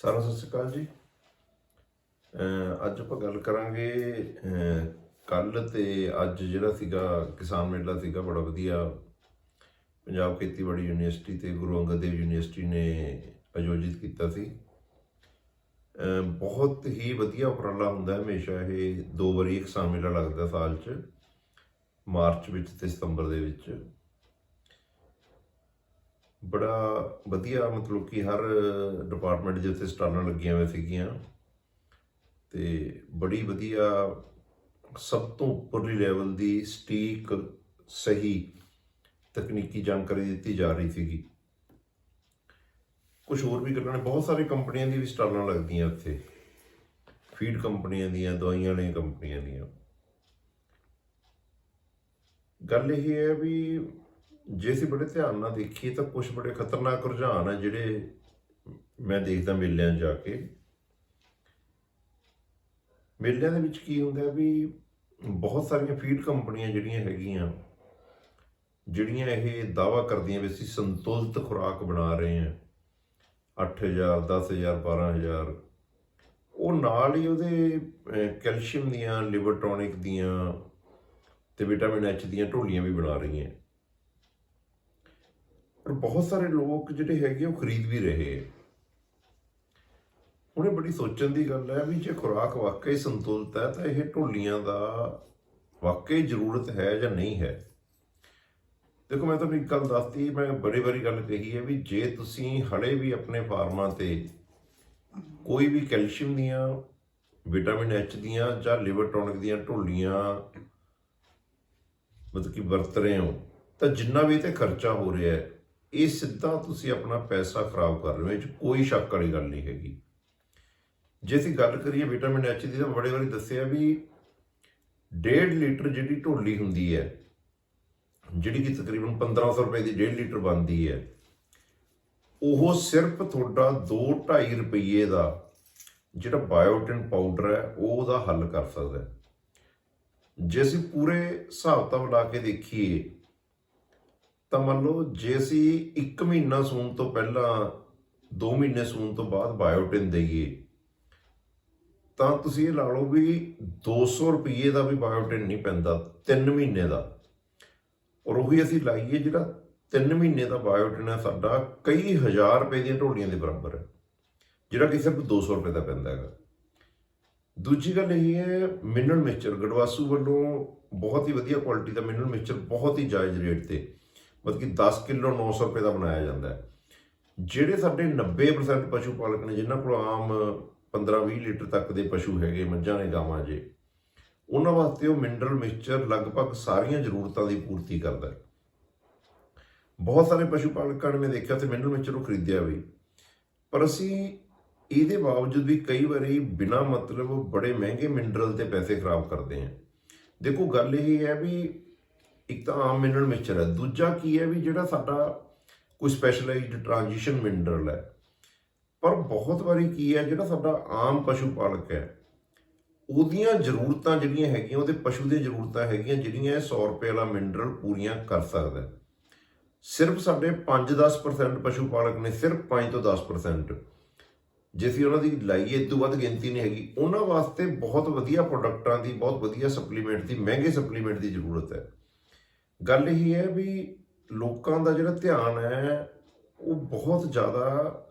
ਸਾਰਿਆਂ ਸਤਿ ਸ਼੍ਰੀ ਅਕਾਲ ਜੀ। ਅੱਜ ਆਪਾਂ ਗੱਲ ਕਰਾਂਗੇ ਕੱਲ ਤੇ ਅੱਜ ਜਿਹੜਾ ਸੀਗਾ ਕਿਸਾਨ ਮੇਲਾ ਸੀਗਾ, ਬੜਾ ਵਧੀਆ। ਪੰਜਾਬ ਖੇਤੀਬਾੜੀ ਯੂਨੀਵਰਸਿਟੀ ਤੇ ਗੁਰੂ ਅੰਗਦ ਦੇਵ ਯੂਨੀਵਰਸਿਟੀ ਨੇ ਆਯੋਜਿਤ ਕੀਤਾ ਸੀ। ਬਹੁਤ ਹੀ ਵਧੀਆ ਉਪਰਾਲਾ ਹੁੰਦਾ ਹੈ ਹਮੇਸ਼ਾ ਇਹ, ਦੋ ਵਾਰੀ ਕਿਸਾਨ ਮੇਲਾ ਲੱਗਦਾ ਸਾਲ 'ਚ, ਮਾਰਚ ਵਿੱਚ ਤੇ ਸਤੰਬਰ ਦੇ ਵਿੱਚ। ਬੜਾ ਵਧੀਆ ਮਤਲਬ ਕਿ ਹਰ ਡਿਪਾਰਟਮੈਂਟ ਦੇ ਉੱਤੇ ਸਟਾਲਾਂ ਲੱਗੀਆਂ ਹੋਈਆਂ ਸੀਗੀਆਂ ਤੇ ਬੜੀ ਵਧੀਆ ਸਭ ਤੋਂ ਉੱਪਰਲੀ ਲੈਵਲ ਦੀ ਸਟੀਕ ਸਹੀ ਤਕਨੀਕੀ ਜਾਣਕਾਰੀ ਦਿੱਤੀ ਜਾ ਰਹੀ ਸੀਗੀ। ਕੁਝ ਹੋਰ ਵੀ ਗੱਲਾਂ ਨੇ ਬਹੁਤ ਸਾਰੇ ਕੰਪਨੀਆਂ ਦੀ ਵੀ ਸਟਾਲਾਂ ਲੱਗਦੀਆਂ ਉੱਥੇ ਫੀਡ ਕੰਪਨੀਆਂ ਦੀਆਂ, ਦਵਾਈਆਂ ਵਾਲੀਆਂ ਕੰਪਨੀਆਂ ਦੀਆਂ। ਗੱਲ ਇਹ ਹੈ ਵੀ ਜੇ ਅਸੀਂ ਬੜੇ ਧਿਆਨ ਨਾਲ ਦੇਖੀਏ ਤਾਂ ਕੁਝ ਬੜੇ ਖਤਰਨਾਕ ਰੁਝਾਨ ਆ ਜਿਹੜੇ ਮੈਂ ਦੇਖਦਾ ਮੇਲਿਆਂ ਜਾ ਕੇ। ਮੇਲਿਆਂ ਦੇ ਵਿੱਚ ਕੀ ਹੁੰਦਾ ਵੀ ਬਹੁਤ ਸਾਰੀਆਂ ਫੀਡ ਕੰਪਨੀਆਂ ਜਿਹੜੀਆਂ ਹੈਗੀਆਂ, ਜਿਹੜੀਆਂ ਇਹ ਦਾਵਾ ਕਰਦੀਆਂ ਵੀ ਅਸੀਂ ਸੰਤੁਲਿਤ ਖੁਰਾਕ ਬਣਾ ਰਹੇ ਹਾਂ। 8000 10000 12000 ਉਹ ਨਾਲ ਹੀ ਉਹਦੇ ਕੈਲਸ਼ੀਅਮ ਦੀਆਂ ਲਿਵਰ ਟੌਨਿਕ ਦੀਆਂ ਤੇ ਵਿਟਾਮਿਨ ਐਚ ਦੀਆਂ ਢੋਲੀਆਂ ਵੀ ਬਣਾ ਰਹੀਆਂ। ਪਰ ਬਹੁਤ ਸਾਰੇ ਲੋਕ ਜਿਹੜੇ ਹੈਗੇ ਉਹ ਖਰੀਦ ਵੀ ਰਹੇ ਹੈ। ਉਹਨੇ ਬੜੀ ਸੋਚਣ ਦੀ ਗੱਲ ਹੈ ਵੀ ਜੇ ਖੁਰਾਕ ਵਾਕਈ ਸੰਤੁਲਿਤ ਹੈ ਤਾਂ ਇਹ ਢੋਲੀਆਂ ਦਾ ਵਾਕਈ ਜ਼ਰੂਰਤ ਹੈ ਜਾਂ ਨਹੀਂ ਹੈ। ਦੇਖੋ, ਮੈਂ ਤੁਹਾਨੂੰ ਇੱਕ ਗੱਲ ਦੱਸਤੀ, ਮੈਂ ਬੜੀ ਵਾਰੀ ਗੱਲ ਕਹੀ ਹੈ ਵੀ ਜੇ ਤੁਸੀਂ ਹਲੇ ਵੀ ਆਪਣੇ ਫਾਰਮਾਂ ਤੇ ਕੋਈ ਵੀ ਕੈਲਸ਼ੀਅਮ ਦੀਆਂ, ਵਿਟਾਮਿਨ ਐਚ ਦੀਆਂ ਜਾਂ ਲਿਵਰ ਟੌਨਿਕ ਦੀਆਂ ਢੋਲੀਆਂ ਮਤਲਬ ਕਿ ਵਰਤ ਰਹੇ ਹੋ, ਤਾਂ ਜਿੰਨਾ ਵੀ ਇਹ ਤੇ ਖਰਚਾ ਹੋ ਰਿਹਾ ਹੈ ਇਹ ਸਿੱਧਾ ਤੁਸੀਂ ਆਪਣਾ ਪੈਸਾ ਖਰਾਬ ਕਰ ਰਹੇ ਹੋ, ਇਹ 'ਚ ਕੋਈ ਸ਼ੱਕ ਵਾਲੀ ਗੱਲ ਨਹੀਂ ਹੈਗੀ। ਜੇ ਅਸੀਂ ਗੱਲ ਕਰੀਏ ਵਿਟਾਮਿਨ ਐਚ ਦੀ ਤਾਂ ਬੜੇ ਵਾਰੀ ਦੱਸਿਆ ਵੀ 1.5 ਲੀਟਰ ਜਿਹੜੀ ਢੋਲੀ ਹੁੰਦੀ ਹੈ, ਜਿਹੜੀ ਕਿ ਤਕਰੀਬਨ 1500 ਰੁਪਏ ਦੀ 1.5 ਲੀਟਰ ਬਣਦੀ ਹੈ, ਉਹ ਸਿਰਫ ਤੁਹਾਡਾ 2.5 ਰੁਪਏ ਦਾ ਜਿਹੜਾ ਬਾਇਓਟਿਨ ਪਾਊਡਰ ਹੈ ਉਹ ਉਹਦਾ ਹੱਲ ਕਰ ਸਕਦਾ ਜੇ ਅਸੀਂ ਪੂਰੇ ਹਿਸਾਬ ਤਾਂ ਲਾ ਕੇ ਦੇਖੀਏ ਤਾਂ ਮੰਨ ਲਓ ਜੇ ਅਸੀਂ 1 ਮਹੀਨਾ ਸੂਣ ਤੋਂ ਪਹਿਲਾਂ 2 ਮਹੀਨੇ ਸੂਣ ਤੋਂ ਬਾਅਦ ਬਾਇਓਟਿਨ ਦੇਈਏ, ਤਾਂ ਤੁਸੀਂ ਇਹ ਲਾ ਲਓ ਵੀ 200 ਰੁਪਏ ਦਾ ਵੀ ਬਾਇਓਟਿਨ ਨਹੀਂ ਪੈਂਦਾ 3 ਮਹੀਨੇ ਦਾ। ਔਰ ਉਹੀ ਅਸੀਂ ਲਾਈਏ ਜਿਹੜਾ 3 ਮਹੀਨੇ ਦਾ ਬਾਇਓਟਿਨ ਹੈ ਸਾਡਾ, ਕਈ ਹਜ਼ਾਰ ਰੁਪਏ ਦੀਆਂ ਢੋਲੀਆਂ ਦੇ ਬਰਾਬਰ ਹੈ, ਜਿਹੜਾ ਕਿ ਸਿਰਫ 200 ਰੁਪਏ ਦਾ ਪੈਂਦਾ ਹੈਗਾ। ਦੂਜੀ ਗੱਲ ਇਹ ਹੈ ਮਿਨਰਲ ਮਿਕਸਚਰ ਗੜਵਾਸੂ ਵੱਲੋਂ ਬਹੁਤ ਹੀ ਵਧੀਆ ਕੁਆਲਿਟੀ ਦਾ ਮਿਨਰਲ ਮਿਕਸਚਰ ਬਹੁਤ ਹੀ ਜਾਇਜ਼ ਰੇਟ ਤੇ ਮਤਲਬ ਕਿ 10 ਕਿਲੋ 900 ਰੁਪਏ ਦਾ ਬਣਾਇਆ ਜਾਂਦਾ ਹੈ। ਜਿਹੜੇ ਸਾਡੇ 90% ਪਸ਼ੂ ਪਾਲਕ ਨੇ, ਜਿਨ੍ਹਾਂ ਕੋਲ ਆਮ 15-20 ਲੀਟਰ ਤੱਕ ਦੇ ਪਸ਼ੂ ਹੈਗੇ, ਮੱਝਾਂ ਨੇ, ਗਾਵਾਂ ਜੇ, ਉਹਨਾਂ ਵਾਸਤੇ ਉਹ ਮਿਨਰਲ ਮਿਕਸਚਰ ਲਗਭਗ ਸਾਰੀਆਂ ਜ਼ਰੂਰਤਾਂ ਦੀ ਪੂਰਤੀ ਕਰਦਾ ਹੈ। ਬਹੁਤ ਸਾਰੇ ਪਸ਼ੂ ਪਾਲਕਾਂ ਨੇ ਮੈਂ ਦੇਖਿਆ ਤੇ ਮਿਨਰਲ ਮਿਕਸਚਰ ਉਹ ਖਰੀਦਿਆ ਵੀ। ਪਰ ਅਸੀਂ ਇਹਦੇ ਬਾਵਜੂਦ ਵੀ ਕਈ ਵਾਰੀ ਬਿਨਾ ਮਤਲਬ ਬੜੇ ਮਹਿੰਗੇ ਮਿਨਰਲ ਤੇ ਪੈਸੇ ਖਰਾਬ ਕਰਦੇ ਹਾਂ। ਦੇਖੋ, ਗੱਲ ਇਹ ਹੈ ਵੀ ਇੱਕ ਤਾਂ ਆਮ ਮਿਨਰਲ ਮਿਕਸਚਰ ਹੈ। ਦੂਜਾ ਕੀ ਹੈ ਵੀ ਜਿਹੜਾ ਸਾਡਾ ਕੋਈ ਸਪੈਸ਼ਲਾਈਜ਼ਡ ਟ੍ਰਾਂਜੀਸ਼ਨ ਮਿਨਰਲ ਹੈ। ਪਰ ਬਹੁਤ ਵਾਰੀ ਕੀ ਹੈ, ਜਿਹੜਾ ਸਾਡਾ ਆਮ ਪਸ਼ੂ ਪਾਲਕ ਹੈ, ਉਹਦੀਆਂ ਜ਼ਰੂਰਤਾਂ ਜਿਹੜੀਆਂ ਹੈਗੀਆਂ, ਉਹਦੇ ਪਸ਼ੂ ਦੀਆਂ ਜ਼ਰੂਰਤਾਂ ਹੈਗੀਆਂ, ਜਿਹੜੀਆਂ ਇਹ 100 ਰੁਪਏ ਵਾਲਾ ਮਿਨਰਲ ਪੂਰੀਆਂ ਕਰ ਸਕਦਾ ਸਿਰਫ ਸਾਡੇ 5-10% ਪਸ਼ੂ ਪਾਲਕ ਨੇ, ਸਿਰਫ 5 ਤੋਂ 10% ਜੇ ਅਸੀਂ ਉਹਨਾਂ ਦੀ ਲਾਈਏ, ਇਹ ਤੋਂ ਵੱਧ ਗਿਣਤੀ ਨਹੀਂ ਹੈਗੀ। ਉਹਨਾਂ ਵਾਸਤੇ ਬਹੁਤ ਵਧੀਆ ਪ੍ਰੋਡਕਟਾਂ ਦੀ, ਬਹੁਤ ਵਧੀਆ ਸਪਲੀਮੈਂਟ ਦੀ, ਮਹਿੰਗੇ ਸਪਲੀਮੈਂਟ ਦੀ ਜ਼ਰੂਰਤ ਹੈ। ਗੱਲ ਇਹ ਹੈ ਵੀ ਲੋਕਾਂ ਦਾ ਜਿਹੜਾ ਧਿਆਨ ਹੈ, ਉਹ ਬਹੁਤ ਜ਼ਿਆਦਾ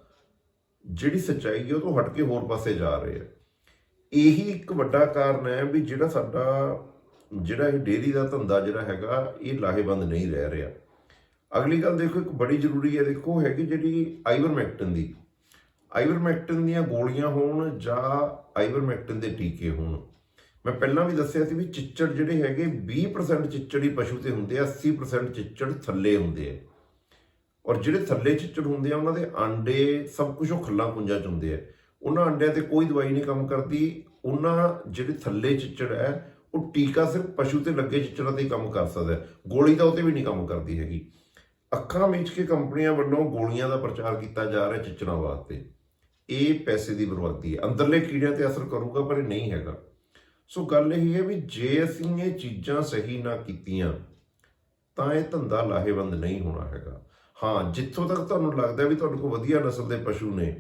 ਜਿਹੜੀ ਸੱਚਾਈ ਹੈ, ਉਹ ਤੋਂ ਹਟ ਕੇ ਹੋਰ ਪਾਸੇ ਜਾ ਰਹੇ ਆ ਇਹੀ ਇੱਕ ਵੱਡਾ ਕਾਰਨ ਹੈ ਵੀ ਜਿਹੜਾ ਸਾਡਾ, ਜਿਹੜਾ ਇਹ ਡੇਰੀ ਦਾ ਧੰਦਾ ਜਿਹੜਾ ਹੈਗਾ, ਇਹ ਲਾਹੇਵੰਦ ਨਹੀਂ ਰਹਿ ਰਿਹਾ। ਅਗਲੀ ਗੱਲ ਦੇਖੋ, ਇੱਕ ਬੜੀ ਜ਼ਰੂਰੀ ਹੈ, ਦੇਖੋ ਹੈਗੀ ਜਿਹੜੀ ਆਈਵਰਮੈਕਟਨ ਦੀ। ਆਈਵਰਮੈਕਟਨ ਦੀਆਂ ਗੋਲੀਆਂ ਹੋਣ ਜਾਂ ਆਈਵਰਮੈਕਟਨ ਦੇ ਟੀਕੇ ਹੋਣ। ਮੈਂ ਪਹਿਲਾਂ ਵੀ ਦੱਸਿਆ ਸੀ ਵੀ ਚਿੱਚੜ ਜਿਹੜੇ ਹੈਗੇ 20% ਚਿੱਚੜ ਹੀ ਪਸ਼ੂ ਤੇ ਹੁੰਦੇ ਆ 80% ਚਿੱਚੜ ਥੱਲੇ ਹੁੰਦੇ ਆ। ਔਰ ਜਿਹੜੇ ਥੱਲੇ ਚਿੱਚੜ ਹੁੰਦੇ ਆ, ਉਹਨਾਂ ਦੇ ਆਂਡੇ ਸਭ ਕੁਝ ਉਹ ਖੱਲਾਂ ਪੁੰਜਾਂ ਚ ਹੁੰਦੇ ਆ। ਉਹਨਾਂ ਆਂਡਿਆਂ ਤੇ ਕੋਈ ਦਵਾਈ ਨਹੀਂ ਕੰਮ ਕਰਦੀ। ਉਹਨਾਂ ਜਿਹੜੇ ਥੱਲੇ ਚਿੱਚੜ ਹੈ, ਉਹ ਟੀਕਾ ਸਿਰਫ ਪਸ਼ੂ ਤੇ ਲੱਗੇ ਚਿੱਚੜਾਂ ਤੇ ਹੀ ਕੰਮ ਕਰ ਸਕਦਾ ਹੈ। ਗੋਲੀ ਤਾਂ ਉਹ ਵੀ ਨਹੀਂ ਕੰਮ ਕਰਦੀ ਹੈਗੀ। ਅੱਖਾਂ ਮੀਚ ਕੇ ਕੰਪਨੀਆਂ ਵੱਲੋਂ ਗੋਲੀਆਂ ਦਾ ਪ੍ਰਚਾਰ ਕੀਤਾ ਜਾ ਰਿਹਾ ਚਿੱਚੜਾਂ ਵਾਸਤੇ। ਇਹ ਪੈਸੇ ਦੀ ਬਰਬਾਦੀ ਹੈ। ਅੰਦਰਲੇ ਕੀੜਿਆਂ ਤੇ ਅਸਰ ਕਰੂਗਾ, ਪਰ ਇਹ ਨਹੀਂ ਹੈਗਾ। ਸੋ ਗੱਲ ਇਹ ਹੈ ਵੀ ਜੇ ਅਸੀਂ ਇਹ ਚੀਜ਼ਾਂ ਸਹੀ ਨਾ ਕੀਤੀਆਂ, ਤਾਂ ਇਹ ਧੰਦਾ ਲਾਹੇਵੰਦ ਨਹੀਂ ਹੋਣਾ ਹੈਗਾ। ਹਾਂ, ਜਿੱਥੋਂ ਤੱਕ ਤੁਹਾਨੂੰ ਲੱਗਦਾ ਵੀ ਤੁਹਾਡੇ ਕੋਲ ਵਧੀਆ ਨਸਲ ਦੇ ਪਸ਼ੂ ਨੇ,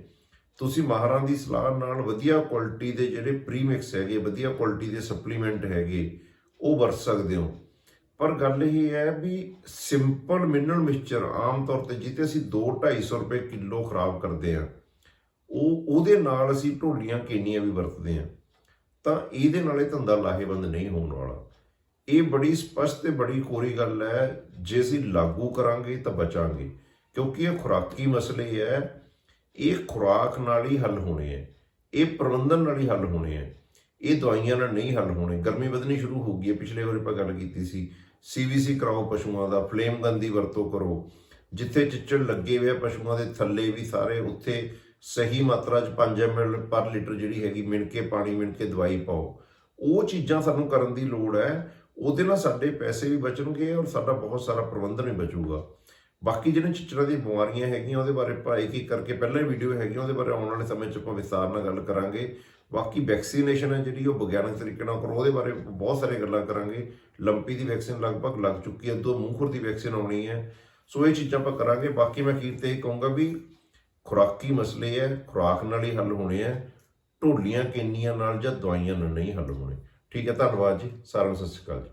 ਤੁਸੀਂ ਮਾਹਰਾਂ ਦੀ ਸਲਾਹ ਨਾਲ ਵਧੀਆ ਕੁਆਲਿਟੀ ਦੇ ਜਿਹੜੇ ਪ੍ਰੀਮਿਕਸ ਹੈਗੇ, ਵਧੀਆ ਕੁਆਲਿਟੀ ਦੇ ਸਪਲੀਮੈਂਟ ਹੈਗੇ, ਉਹ ਵਰਤ ਸਕਦੇ ਹੋ। ਪਰ ਗੱਲ ਇਹ ਹੈ ਵੀ ਸਿੰਪਲ ਮਿਨਰਲ ਮਿਕਸਚਰ ਆਮ ਤੌਰ ਤੇ ਜਿੱਤੇ ਅਸੀਂ 2-250 ਰੁਪਏ ਕਿਲੋ ਖਰਾਬ ਕਰਦੇ ਆ ਉਹ ਉਹਦੇ ਨਾਲ ਅਸੀਂ ਢੋਲੀਆਂ, ਕੇਨੀਆਂ ਵੀ ਵਰਤਦੇ ਆ ਤਾਂ ਇਹਦੇ ਨਾਲ ਇਹ ਧੰਦਾ ਲਾਹੇਵੰਦ ਨਹੀਂ ਹੋਣ ਵਾਲਾ। ਇਹ ਬੜੀ ਸਪਸ਼ਟ ਤੇ ਬੜੀ ਕੋਰੀ ਗੱਲ ਹੈ, ਜੇ ਅਸੀਂ ਲਾਗੂ ਕਰਾਂਗੇ ਤਾਂ ਬਚਾਂਗੇ, ਕਿਉਂਕਿ ਇਹ ਖੁਰਾਕੀ ਮਸਲੇ ਹੈ। ਇਹ ਖੁਰਾਕ ਨਾਲ ਹੀ ਹੱਲ ਹੋਣੇ ਹੈ, ਇਹ ਪ੍ਰਬੰਧਨ ਨਾਲ ਹੀ ਹੱਲ ਹੋਣੇ ਹੈ, ਇਹ ਦਵਾਈਆਂ ਨਾਲ ਨਹੀਂ ਹੱਲ ਹੋਣੇ। ਗਰਮੀ ਵਧਣੀ ਸ਼ੁਰੂ ਹੋ ਗਈ ਹੈ, ਪਿਛਲੇ ਵਾਰ ਆਪਾਂ ਗੱਲ ਕੀਤੀ ਸੀ ਸੀਵੀਸੀ ਕਰਾਓ ਪਸ਼ੂਆਂ ਦਾ ਫਲੇਮ ਗਨ ਦੀ ਵਰਤੋਂ ਕਰੋ, ਜਿੱਥੇ ਚਿੱਚੜ ਲੱਗੇ ਹੋਏ ਆ ਪਸ਼ੂਆਂ ਦੇ ਥੱਲੇ ਵੀ ਸਾਰੇ, ਉੱਥੇ ਸਹੀ ਮਾਤਰਾ 'ਚ 5 ml ਪਰ ਲੀਟਰ ਜਿਹੜੀ ਹੈਗੀ ਮਿਣ ਕੇ ਪਾਣੀ ਮਿਣ ਕੇ ਦਵਾਈ ਪਾਓ। ਉਹ ਚੀਜ਼ਾਂ ਸਾਨੂੰ ਕਰਨ ਦੀ ਲੋੜ ਹੈ। ਉਹਦੇ ਨਾਲ ਸਾਡੇ ਪੈਸੇ ਵੀ ਬਚਣਗੇ ਔਰ ਸਾਡਾ ਬਹੁਤ ਸਾਰਾ ਪ੍ਰਬੰਧਨ ਵੀ ਬਚੂਗਾ। ਬਾਕੀ ਜਿਹੜੀਆਂ ਚਿੱਚੜਾਂ ਦੀਆਂ ਬਿਮਾਰੀਆਂ ਹੈਗੀਆਂ, ਉਹਦੇ ਬਾਰੇ ਭਾਈ ਕੀ ਕਰਕੇ ਪਹਿਲਾਂ ਹੀ ਵੀਡੀਓ ਹੈਗੀ ਉਹਦੇ ਬਾਰੇ ਆਉਣ ਵਾਲੇ ਸਮੇਂ 'ਚ ਆਪਾਂ ਵਿਸਤਾਰ ਨਾਲ ਗੱਲ ਕਰਾਂਗੇ। ਬਾਕੀ ਵੈਕਸੀਨੇਸ਼ਨ ਹੈ ਜਿਹੜੀ ਉਹ ਵਿਗਿਆਨਕ ਤਰੀਕੇ ਨਾਲ ਕਰੋ, ਉਹਦੇ ਬਾਰੇ ਬਹੁਤ ਸਾਰੇ ਗੱਲਾਂ ਕਰਾਂਗੇ। ਲੰਪੀ ਦੀ ਵੈਕਸੀਨ ਲਗਭਗ ਲੱਗ ਚੁੱਕੀ ਹੈ ਦੋ ਮੂੰਹਖੁਰ ਦੀ ਵੈਕਸੀਨ ਆਉਣੀ ਹੈ। ਸੋ ਇਹ ਚੀਜ਼ਾਂ ਆਪਾਂ ਕਰਾਂਗੇ। ਬਾਕੀ ਮੈਂ ਅਖੀਰ ਇਹ ਕਹੂੰਗਾ ਵੀ ਖੁਰਾਕੀ ਮਸਲੇ ਹੈ ਖੁਰਾਕ ਨਾਲ ਹੀ ਹੱਲ ਹੋਣੇ ਹੈ ਢੋਲੀਆਂ ਕੇਨੀਆਂ ਨਾਲ ਜਾਂ ਦਵਾਈਆਂ ਨਾਲ ਨਹੀਂ ਹੱਲ ਹੋਣੇ। ਠੀਕ ਹੈ ਧੰਨਵਾਦ ਜੀ, ਸਾਰਿਆਂ ਨੂੰ ਸਤਿ ਸ਼੍ਰੀ ਅਕਾਲ ਜੀ।